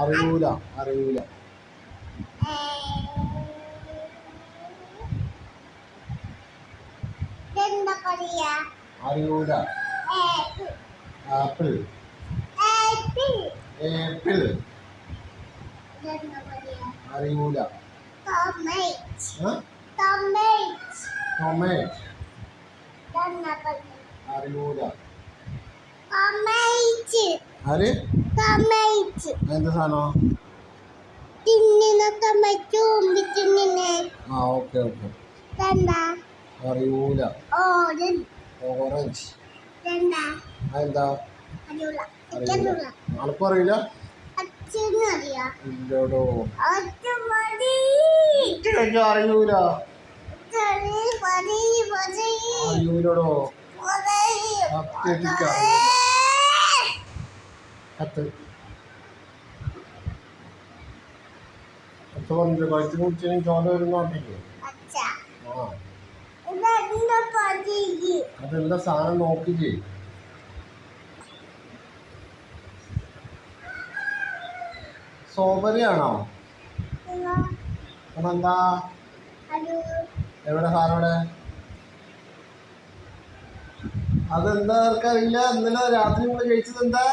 അറിയൂല അറിയൂല. അറിയൂല. ആപ്പിൾ ആപ്പിൾ ഏപ്പിൾ അറിയൂല. അറിയൂല. ടൊമാറ്റോ എന്ത് സാധനം? ആ ഓക്കെ ഓക്കെ. എന്താ അറിയൂല. ഓറഞ്ച്. അതെന്താ? അറിയില്ല? ഇല്ലടോ. അറിയൂല. അറിയൂലടോ. സത്യത്തിക്ക് കത്ത് കത്ത് പറഞ്ഞു കഴിച്ചു കുടിച്ചു ചോല വരുന്നോട്ടേക്ക് ആ. അതെന്താ സാധനം നോക്കിക്കേ സോബരിയാണോ? അതെന്താ? എവിടെ സാധനം അതെന്താ ആർക്കറിയില്ല? ഇന്നലെ രാത്രി നമ്മൾ കഴിച്ചത് എന്താ?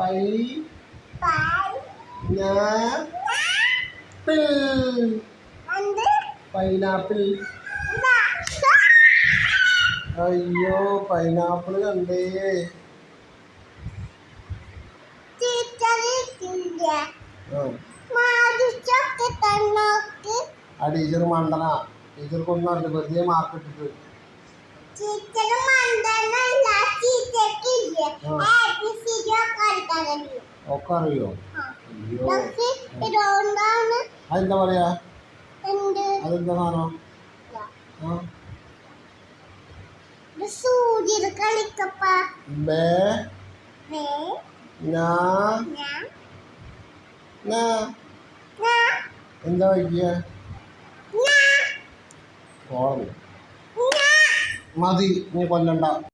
പൈ പാൽ പൈനാപ്പിൾ. അയ്യോ പൈനാപ്പിൾ കണ്ടേ ആ. ടീച്ചർ മണ്ടന ടീച്ചർക്കൊന്നും അറിയില്ല വെറുതെ മാർക്ക് ഇട്ടിട്ട് ടീച്ചർ മണ്ടനല്ല ടീച്ചർക്കില്ല ആ. ഒക്കെ അറിയോ അയ്യോ. അതെന്താ പറയാ? അതെന്താ സാധനം? എന്താ വയ്ക്കുക മതി നീ കൊല്ലണ്ട.